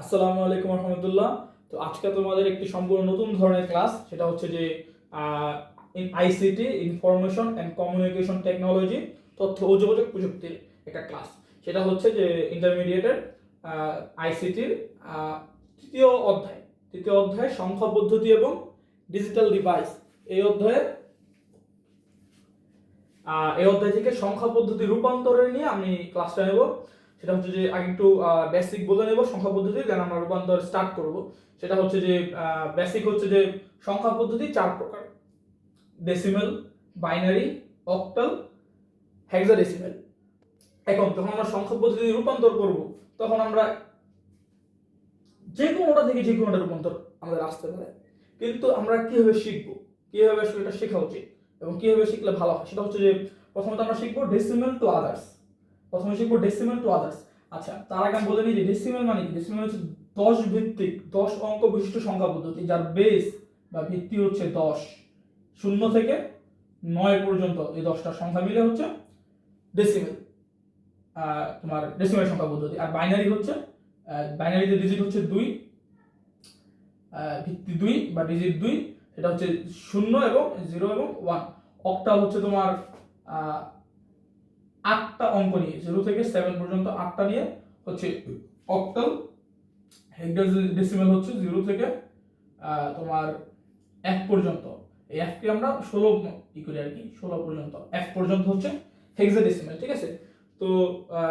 আসসালামু আলাইকুম রহমতুল্লাহ। তো আজকে তোমাদের একটি সম্পূর্ণ নতুন ধরনের ক্লাস, সেটা হচ্ছে যে ICT information and communication technology তথ্য ও যোগাযোগ প্রযুক্তির একটা ক্লাস। সেটা হচ্ছে যে ইন্টারমিডিয়েটের আইসিটির তৃতীয় অধ্যায়। তৃতীয় অধ্যায়, সংখ্যা পদ্ধতি এবং ডিজিটাল ডিভাইস এই অধ্যায়ে এই অধ্যায় থেকে সংখ্যা পদ্ধতি রূপান্তরের নিয়ে আমি ক্লাসটা নেব। সেটা হচ্ছে যে আগে একটু বেসিক বলে নেব সংখ্যা পদ্ধতি দেন আমরা রূপান্তর স্টার্ট করব। সেটা হচ্ছে যে বেসিক হচ্ছে যে সংখ্যা পদ্ধতি চার প্রকার। ডেসিমেল বাইনারি অক্টাল হেক্সাডেসিমেল এখন যখন আমরা সংখ্যা পদ্ধতি রূপান্তর করব, তখন আমরা যে কোনোটা থেকে যে কোনোটা রূপান্তর আমাদের আসতে পারে। কিন্তু আমরা কীভাবে শিখব? কীভাবে আসলে এটা শেখা উচিত? এবং কীভাবে শিখলে ভালো হয়? সেটা হচ্ছে যে, প্রথমত আমরা শিখব ডেসিমেল টু আদার্স প্রথমে শিখব ডেসিমেল টু আদার্স আচ্ছা তার আগে আমি বলে নিই যে ডেসিমেল মানে কি? ডেসিমেল হচ্ছে দশ ভিত্তিক, দশ অঙ্ক বিশিষ্ট সংখ্যা পদ্ধতি, যার বেস বা ভিত্তি হচ্ছে দশ। শূন্য থেকে নয় পর্যন্ত এই দশটা সংখ্যা মিলে হচ্ছে ডেসিমেল তোমার ডেসিমেল সংখ্যা পদ্ধতি। আর বাইনারি হচ্ছে বাইনারিতে ডিজিট হচ্ছে দুই ভিত্তি দুই বা ডিজিট দুই, সেটা হচ্ছে শূন্য এবং জিরো এবং ওয়ান অক্টাল হচ্ছে তোমার আটটা অঙ্ক নিয়ে জিরো থেকে সেভেন পর্যন্ত আটটা নিয়ে হচ্ছে অক্টাল ডেসিমেল হচ্ছে জিরো থেকে তোমার এক পর্যন্ত। এই এফকে আমরা ষোলো ই করি আর কি, ষোলো পর্যন্ত। এফ পর্যন্ত হচ্ছে হেক্সা ডেসিমেল ঠিক আছে? তো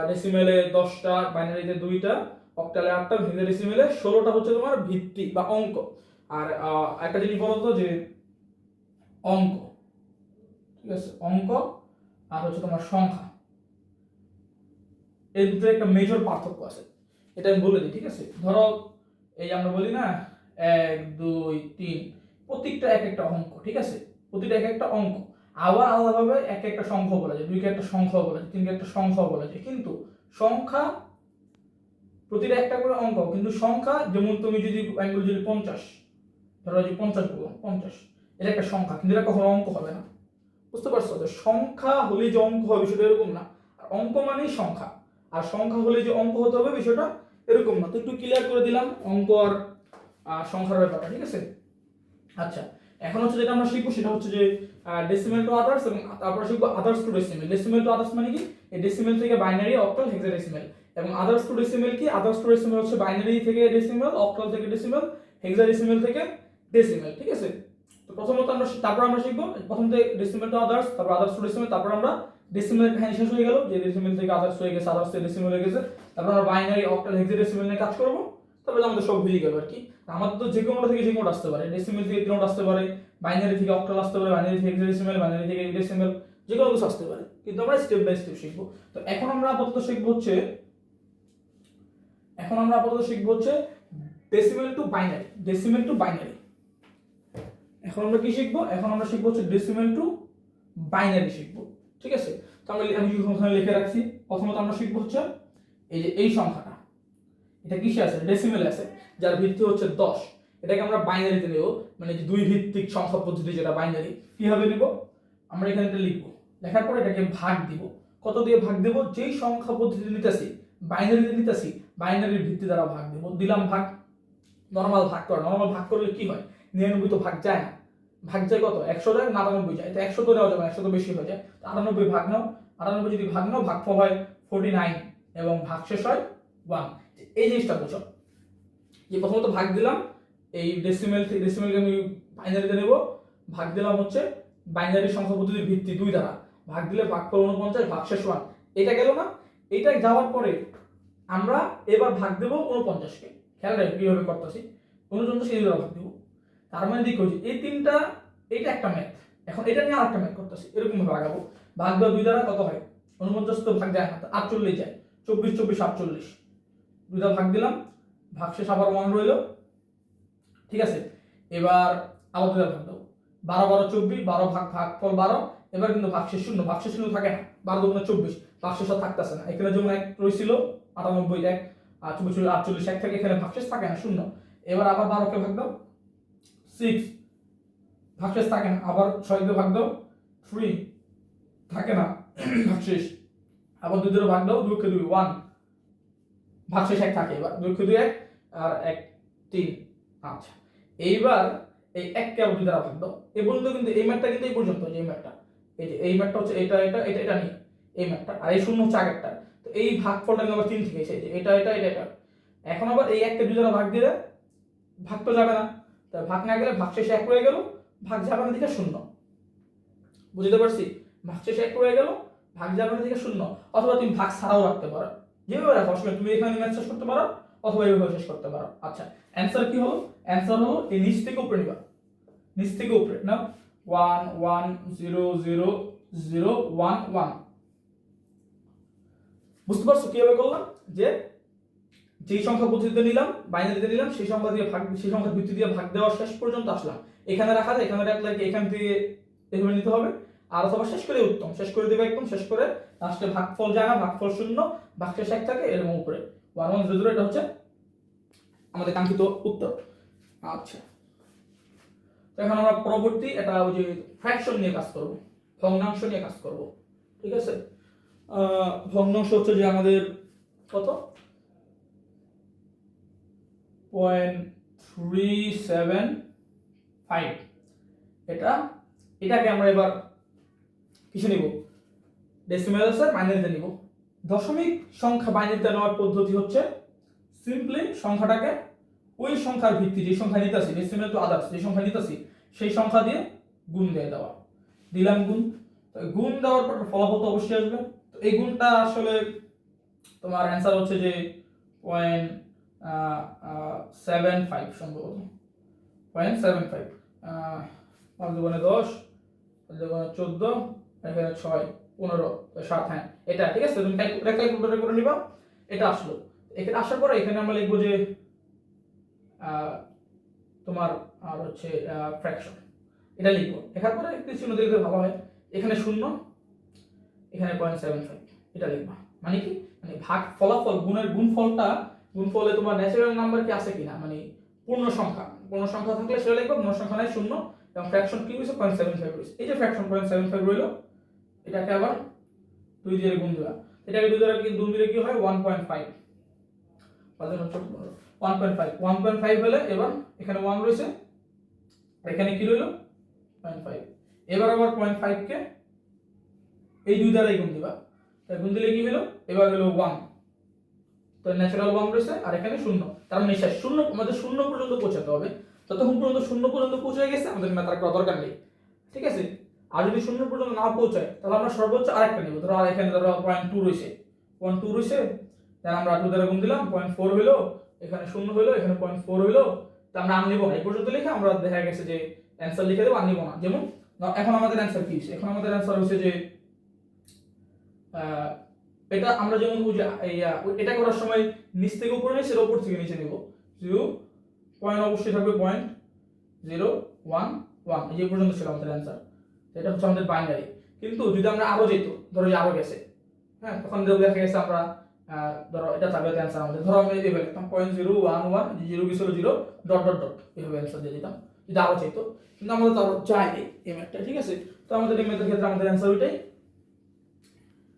ডেসিমেলে দশটা বাইনারিতে দুইটা অক্টালে আটটা হেক্সা ডেসিমেলে ষোলোটা হচ্ছে তোমার ভিত্তি বা অঙ্ক। আর একটা জিনিস বলো তো যে অঙ্ক, ঠিক আছে? অঙ্ক আর হচ্ছে তোমার সংখ্যা। এর ভিতরে একটা মেজর পার্থক্য আছে। এটা আমি বলে দিই, ঠিক আছে? ধরো, এই আমরা বলি না, এক, দুই, তিন, প্রত্যেকটা এক একটা অঙ্ক, ঠিক আছে? প্রতিটা এক একটা অঙ্ক। আবার আলাদাভাবে এক একটা সংখ্যা বলা যায়, দুইকে একটা সংখ্যা বলা যায়, তিনকে একটা সংখ্যা বলা যায়। কিন্তু সংখ্যা, প্রতিটা একটা করে অঙ্ক, কিন্তু সংখ্যা, যেমন তুমি যদি বলি যদি পঞ্চাশ, ধরো যে পঞ্চাশ বললাম, পঞ্চাশ, এটা একটা সংখ্যা, কিন্তু এটা কখনো অঙ্ক হবে না। বুঝতে পারছ? যে সংখ্যা হলে যে অঙ্ক হবে সেটা এরকম না। আর অঙ্ক মানেই সংখ্যা। আর সংখ্যা হলে যে অঙ্ক হতে হবে বিষয়টা এরকম না। তো একটু ক্লিয়ার করে দিলাম অঙ্ক আর সংখ্যার ব্যাপারটা, ঠিক আছে? আচ্ছা এখন হচ্ছে যেটা আমরা শিখব সেটা হচ্ছে যে ডেসিমেল টু আদার্স এবং তারপর শিখব others to decimal decimal to others মানে কি? এই ডেসিমেল থেকে বাইনারি অক্টাল হেক্সাডেসিমেল এবং আদার্স টু ডেসিমেল কি? আদার্স টু ডেসিমেল হচ্ছে বাইনারি থেকে ডেসিমেল অক্টাল থেকে ডেসিমেল হেক্সাডেসিমেল থেকে ডেসিমেল ঠিক আছে? তো প্রথমত আমরা তারপর আমরা শিখব প্রথম থেকে ডেসিমেল টু আদার্স তারপর আদার্স টু ডেসিমেল তারপর আমরা ডেসিমেলের কাহিনী শেষ হয়ে গেল, যে ডেসিমেল থেকে আদার্স হয়ে গেছে আদার্স থেকে ডেসিমেল হয়ে গেছে, তারপর আমরা বাইনারি অক্টাল হেক্সাডেসিমেল নিয়ে কাজ করব, তারপরে আমাদের সব হয়ে গেল আর কি। আমাদের তো যে কোনোটা থেকে যে কোনোটা আসতে পারে ডেসিমেল থেকে তিনোটা আসতে পারে বাইনারি থেকে অক্টাল আসতে পারে বাইনারি থেকে হেক্সাডেসিমেল বাইনারি থেকে ডেসিমেল যে কোনো কিছু আসতে পারে। কিন্তু আমরা স্টেপ বাই স্টেপ শিখব। তো এখন আমরা আপাতত শিখব হচ্ছে, এখন আমরা আপাতত শিখব হচ্ছে decimal to binary decimal to binary এখন আমরা কি শিখব? এখন আমরা শিখব হচ্ছে ডেসিমেল টু বাইনারি শিখব। ঠিক আছে? তো আমরা আমি ওখানে লিখে রাখছি। প্রথমত আমরা শিখব হচ্ছে এই যে এই সংখ্যাটা। এটা কিসে আছে? ডেসিমেল আছে, যার ভিত্তি হচ্ছে দশ। এটাকে আমরা বাইনারিতে নেব মানে যে দুই ভিত্তিক সংখ্যা পদ্ধতি যেটা বাইনারি কীভাবে নেব? আমরা এখানে এটা লিখব। লেখার পরে এটাকে ভাগ দিব। কত দিয়ে ভাগ দেব? যেই সংখ্যা পদ্ধতি নিতেছি বাইনারিতে নিতেছি বাইনারির ভিত্তি দ্বারা ভাগ দেব। দিলাম ভাগ নর্মাল ভাগ করা। নর্মাল ভাগ করলে কি হয়? নিরানব্বই তো ভাগ যায় না। ভাগ যায় কত? একশো যায় আটানব্বই যায়। একশো তো নেওয়া যাবে একশো তো বেশি হয়ে যায়। আটানব্বই ভাগ নাও। আটানব্বই যদি ভাগ নাও, ভাগফল হয় ফোর্টি নাইন এবং ভাগ শেষ হয় ওয়ান এই জিনিসটা বুঝো। যে প্রথমত ভাগ দিলাম, এই ডেসিমেল ডেসিমেলকে আমি বাইনারিতে নেব। ভাগ দিলাম হচ্ছে বাইনারি সংখ্যা পদ্ধতির ভিত্তি দুই দ্বারা। ভাগ দিলে ভাগফল উনপঞ্চাশ ভাগ শেষ ওয়ান এটা গেল না? এটা যাওয়ার পরে আমরা এবার ভাগ দেবো উনপঞ্চাশকে খেয়াল রাখি কীভাবে করতেছি। উনপঞ্চাশ এই ভাগ দেবো। তার মানে দেখো যে এই তিনটা, এইটা একটা ম্যাথ এখন এটা নিয়ে আরেকটা ম্যাথ করতেছি এরকম ভাবে লাগাবো ভাগ দেওয়া দুই দ্বারা কত হয়? উনপঞ্চাশ তো ভাগ যায় না আটচল্লিশ যায়। চব্বিশ চব্বিশ, আটচল্লিশ। দুইটা ভাগ দিলাম, ভাগ শেষ আবার ওয়ান রইল। ঠিক আছে? এবার আবার দুইটা ভাগ দেবো। বারো বারো, চব্বিশ, বারো ভাগ ভাগ, ফল বারো। এবার কিন্তু ভাগশেষ শূন্য ভাগশেষ শূন্য থাকে না। বারো দুগুণে চব্বিশ ভাগশেষ থাকতেছে না। এখানে যেমন এক রয়েছিল আটানব্বই এক, আর চব্বিশ আটচল্লিশ, এক থেকে এখানে ভাগশেষ থাকে না, শূন্য। এবার আবার বারোকে ভাগ দাও। সিক্স ভাগশেষ থাকে না, আবার ছয়কে ভাগ দাও, থ্রি থাকে না ভাগশেষ আবার দুই ধরে ভাগ দাও দুইকে দুই ওয়ান ভাগশেষ এক থাকে, এবার দুইকে দুই এক আর এক তিন আচ্ছা এইবার এই এককে আবার দুই দ্বারা ভাগ দাও, এই পর্যন্ত কিন্তু এই ম্যাটটা কিন্তু এই পর্যন্ত, এই ম্যাটটা এই যে এই ম্যাটটা হচ্ছে এটা এটা এটা এটা নিয়ে, এই ম্যাটটা আর এই শূন্য হচ্ছে আগেরটা, তো এই ভাগফলটা কিন্তু আবার তিন থেকে এসেছে এটা এটা এটা এটা, এখন আবার এই একটা দুই দ্বারা ভাগ দিলে ভাগ তো যাবে না তা ভাগ না গেলে ভাগ শেষে এক রয়ে গেল, ভাগ যাবে দিকে শূন্য। বুঝতে পারছি? ভাগ শেষে এক রয়ে গেল, ভাগ যাবে দিকে শূন্য। অথবা তুমি ভাগ ছাড়াও রাখতে পারো। যেভাবে রাখো, অসুবিধা তুমি এখানে ম্যাথ শেষ করতে পারো, অথবা এইভাবে শেষ করতে পারো। আচ্ছা অ্যান্সার কি হলো? অ্যান্সার হলো এই নিচ থেকে উপরে নিবা। নিচ থেকে উপরে না one one zero zero zero one one বুঝতে পারছ কীভাবে করলাম? যে যেই সংখ্যা পদ্ধতিতে নিলাম বাইনারিতে নিলাম, সেই সংখ্যা দিয়ে ভাগ সেই সংখ্যার ভিত্তি দিয়ে ভাগ দেওয়ার শেষ পর্যন্ত আসলাম। এখানে রাখা যায়, এখানে রাখলে এখান থেকে এভাবে নিতে হবে? আর অথবা শেষ করে উত্তম, শেষ করে দেবে একদম, শেষ করে লাস্টে ভাগফল যায় না ভাগফল শূন্য ভাগ শেষ এক থাকে, এরকম উপরে। ওয়ান ওয়ান জিরো জিরো এটা হচ্ছে আমাদের কাঙ্ক্ষিত উত্তর। আচ্ছা। এখন আমরা পরবর্তী এটা ওই যে ফ্র্যাকশন নিয়ে কাজ করব, ভগ্নাংশ নিয়ে কাজ করব। ঠিক আছে? ভগ্নাংশ হচ্ছে যে আমাদের কত? পয়েন্ট থ্রি সেভেন ফাইভ এটা, এটাকে আমরা এবার কিসে নিব? ডেসিমেল স্যার বাইনারিতে নিব। দশমিক সংখ্যা বাইনারিতে নেওয়ার পদ্ধতি হচ্ছে সিম্পলি সংখ্যাটাকে ওই সংখ্যার ভিত্তি, যে সংখ্যা নিতেছি ডেসিমেল টু আদার্স যে সংখ্যা নিতেছি, সেই সংখ্যা দিয়ে গুণ দিয়ে দেওয়া। দিলাম গুণ। তো গুণ দেওয়ার পর ফলাফল তো অবশ্যই আসবে। তো এই গুণটা আসলে তোমার অ্যান্সার হচ্ছে যে পয়েন্ট সেভেন ফাইভ সম্ভবত পয়েন্ট সেভেন ফাইভ পাঁচ দশ, পাঁচ দুগুণে চোদ্দ, এখানে ছয়, পনেরো সাত হ্যাঁ এটা, ঠিক আছে? তুমি ক্যালকুলেটর করে নিবা, এটা আসলো। এখানে আসার পরে এখানে আমরা লিখব যে তোমার আর হচ্ছে ফ্র্যাকশন এটা লিখব। লেখার পরে একটু চিহ্ন দিলে ভালো হয়। এখানে শূন্য, এখানে পয়েন্ট সেভেন ফাইভ এটা লিখবা। মানে কি? মানে ভাগ ফলাফল, গুণের গুণফলটা গুণফলে তোমার ন্যাচারাল নাম্বার কি আছে কিনা? মানে পূর্ণ সংখ্যা পূর্ণ সংখ্যা থাকলে সেটা লিখব পূর্ণ সংখ্যা নাই শূন্য, এবং ফ্র্যাকশন কি হয়েছে পয়েন্ট সেভেন ফাইভ হয়েছে এই যে ফ্র্যাকশন পয়েন্ট সেভেন ফাইভ রইল, এটাকে আবার দুই দিয়ে গুণ দেওয়া এটাকে দুই দ্বারা কি গুণ দিলে কি হয়? One point five one point five one point five হলে এবার এখানে ওয়ান রয়েছে। এখানে কি রইল? পয়েন্ট ফাইভ এবার আবার পয়েন্ট ফাইভকে এই দুই দ্বারাই গুণ দিবা। তাই গুণ দিলে কি হলো এবার হলো ওয়ান তো ন্যাচারাল ওয়ান রয়েছে, আর এখানে শূন্য। তার মানে শূন্য, আমাদের শূন্য পর্যন্ত পৌঁছাতে হবে। ততক্ষণ পর্যন্ত শূন্য পর্যন্ত পৌঁছে গেছে, আমাদের ম্যাথ আর করার দরকার নেই। ঠিক আছে? আর যদি শূন্য পর্যন্ত না পৌঁছায়, তাহলে আমরা সর্বোচ্চ আরেকটা নিব। ধরো, আর এখানে ধরো পয়েন্ট টু রয়েছে। পয়েন্ট টু রয়েছে দেন আমরা টু দ্বারা গুণ দিলাম পয়েন্ট ফোর হলো, এখানে শূন্য হলো, এখানে পয়েন্ট ফোর হলো, তা আমরা আর নিব না। এই পর্যন্ত লিখে আমরা দেখা গেছে যে অ্যান্সার লিখে দেবো, আর নিব না। যেমন এখন আমাদের অ্যান্সার কি? এখন আমাদের অ্যান্সার হচ্ছে যে এটা আমরা যেমন ওই- এটা করার সময় নিচ থেকে উপরে নিয়ে সেটা উপর থেকে নিচে নিব। জিরো পয়েন্ট অবশ্যই থাকবে পয়েন্ট জিরো ওয়ান ওয়ান এই যে পর্যন্ত ছিল আমাদের অ্যান্সার এটা হচ্ছে আমাদের বাইনারি কিন্তু যদি আমরা আরও যেত ধরো যে আরও গেছে হ্যাঁ তখন দেখো গেছে আমরা ধরো এটা থাকবে অ্যান্সার আমাদের। ধরো আমি এভাবে লিখতাম point zero one one zero কি ছিল জিরো ডট ডট ডট এভাবে অ্যান্সার দিয়ে দিতাম, যদি আরও চাইতো কিন্তু আমাদের তো আরও চাইনি এই ম্যাথটা ঠিক আছে? তো আমাদের এই ম্যাথের ক্ষেত্রে আমাদের অ্যান্সার ওইটাই।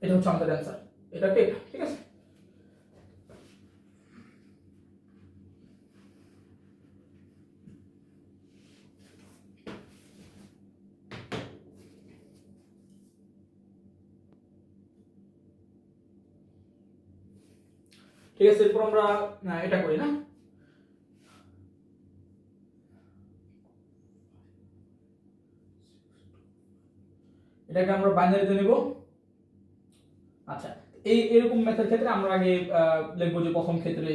এটা হচ্ছে আমাদের অ্যান্সার এটা ঠিক আছে? ঠিক আছে, এরপর আমরা এটা করি, না? এটাকে আমরা বাইনারিতে নেব। আচ্ছা এই এরকম ম্যাথের ক্ষেত্রে আমরা আগে লিখব যে প্রথম ক্ষেত্রে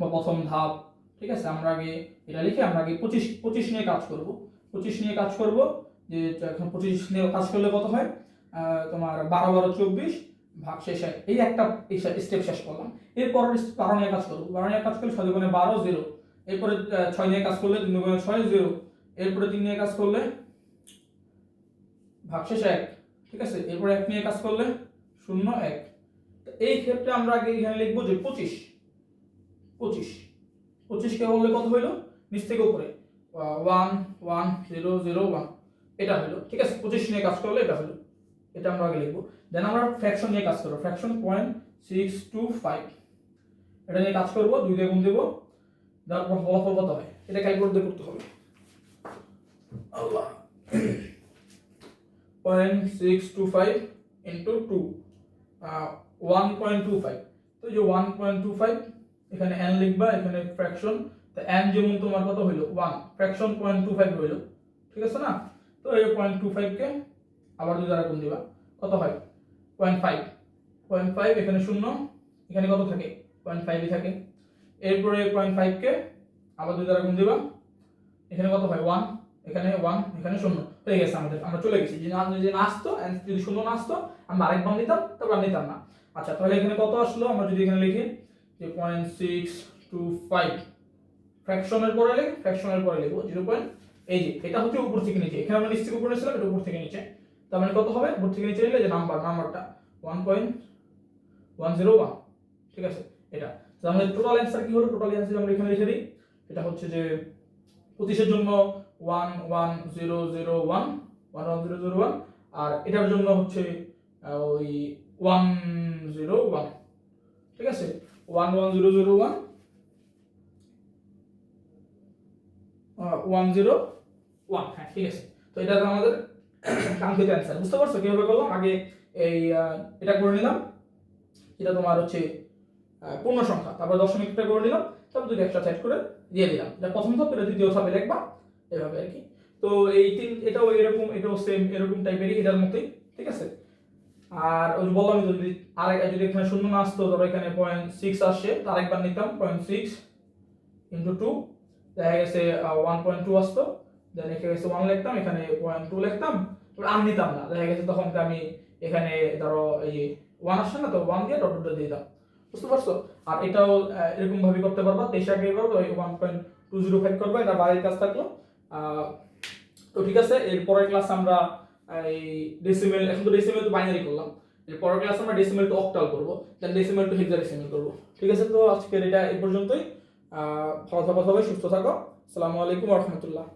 বা প্রথম ধাপ, ঠিক আছে? আমরা আগে এটা লিখে আমরা আগে পঁচিশ পঁচিশ নিয়ে কাজ করব। পঁচিশ নিয়ে কাজ করব, যে এখন পঁচিশ নিয়ে কাজ করলে কত হয়? তোমার বারো বারো চব্বিশ ভাগ শেষ হয়। এই একটা স্টেপ শেষ করলাম। এরপর বারো নিয়ে কাজ করব। বারো নিয়ে কাজ করলে ছয় দুগুণে বারো জিরো এরপরে ছয় নিয়ে কাজ করলে তিন দুগুণে ছয় জিরো এরপরে তিন নিয়ে কাজ করলে ভাগশেষ এক, ঠিক আছে? এরপরে এক নিয়ে কাজ করলে শূন্য এক। এই ক্ষেত্রে আমরা আগে এখানে লিখব যে পঁচিশ। পঁচিশ। পঁচিশকে বললে কত হইল? নিচ থেকে উপরে। One one zero zero one এটা হলো ঠিক আছে? পঁচিশ নিয়ে কাজ করলে এটা হলো এটা আমরা আগে লিখব। দেন আমরা ফ্র্যাকশন নিয়ে কাজ করব। Fraction point six two five এটা নিয়ে কাজ করব, দুই দিয়ে গুণ দেবো। দেওয়ার পর ফলাফল কত হয়? এটা ক্যালকুলেট দিয়ে করতে হবে। আল্লাহ। Point six two five into two one point two five তো যে ওয়ান পয়েন্ট টু ফাইভ এখানে এন লিখবা, এখানে ফ্র্যাকশন তো এন যেমন তোমার কত হইল? One fraction point two five হইল। ঠিক আছে না? তো এই পয়েন্ট টু ফাইভকে আবার দুই দ্বারা গুণ দিবা। কত হয়? পয়েন্ট ফাইভ পয়েন্ট ফাইভ এখানে শূন্য, এখানে কত থাকে? পয়েন্ট ফাইভই থাকে। এরপরে পয়েন্ট ফাইভকে আবার দুই দ্বারা গুণ দিবা। এখানে কত হয়? ওয়ান এখানে ওয়ান এখানে শূন্য। হয়ে গেছে আমাদের। আমরা চলে গেছি। যে না যদি না আসতো যদি শূন্য না আসতো, আমরা আরেকবার নিতাম, তারপর নিতাম না। আচ্ছা তাহলে এখানে কত আসলো? আমরা যদি এখানে লিখি যে পয়েন্ট সিক্স টু ফাইভ ফ্র্যাকশনের পরে লিখি ফ্র্যাকশনের পরে লিখব জিরো পয়েন্ট এই যে, এটা হচ্ছে উপর থেকে নিচে। এখানে আমরা নিচ থেকে উপরে নিয়েছিলাম এটা উপর থেকে নিচে। তার মানে কত হবে? উপর থেকে নিচে নিলে যে নাম্বার নাম্বারটা one point one zero one ঠিক আছে? এটা। তো আমাদের টোটাল অ্যান্সার কি হলো? টোটাল অ্যান্সার আমরা এখানে লিখে দিই। এটা হচ্ছে যে পঁচিশের জন্য one one zero zero one one one zero zero one আর এটার জন্য হচ্ছে ওই ওয়ান জিরো ওয়ান ঠিক আছে? One one zero zero one one zero one হ্যাঁ ঠিক আছে। তো এটা আমাদের কাঙ্ক্ষিত অ্যান্সার বুঝতে পারছ কীভাবে করলাম? আগে এই এটা করে নিলাম। এটা তোমার হচ্ছে পূর্ণ সংখ্যা। তারপর দশমিকটা করে নিলাম। তারপর দুটো এক্সট্রা সাইড করে দিয়ে দিলাম। এটা প্রথম ধাপ, এটা দ্বিতীয় ধাপে লিখবা। এভাবে আর কি। তো এই তিন, এটাও এরকম, এটাও সেম এরকম টাইপেরই এটার মতোই। ঠিক আছে? আর ওই বললাম যদি আর যদি এখানে শূন্য না আসতো, ধরো এখানে পয়েন্ট সিক্স আসছে তার একবার নিতাম পয়েন্ট সিক্স ইন্টু টু দেখা গেছে ওয়ান পয়েন্ট টু আসতো দেন এখানে গেছে ওয়ান লিখতাম, এখানে পয়েন্ট টু লিখতাম তারপর আর নিতাম না। দেখা গেছে তখন আমি এখানে, ধরো, এই ওয়ান আসছে না, তো ওয়ান দিয়ে ডট ডট দিয়ে দিতাম। বুঝতে পারছ? আর এটাও এরকম ভাবে করতে পারবা, তেইশ আগে করব, ওই one point two zero five করব, এটা বাড়ির কাজ থাকল। তো ঠিক আছে, এর পরের ক্লাস আমরা এই ডেসিমেল এখন তো ডেসিমেল তো বাইনারি করলাম। পরের ক্লাসে আমরা ডেসিমেল টু অক্টাল করব দেন ডেসিমেল টু হেক্সাডেসিমেল করব। ঠিক আছে তো আজকের এটা এই পর্যন্তই। ভালো থাকো সবাই, সুস্থ থাকো। আসসালামু আলাইকুম রহমতুল্লাহ।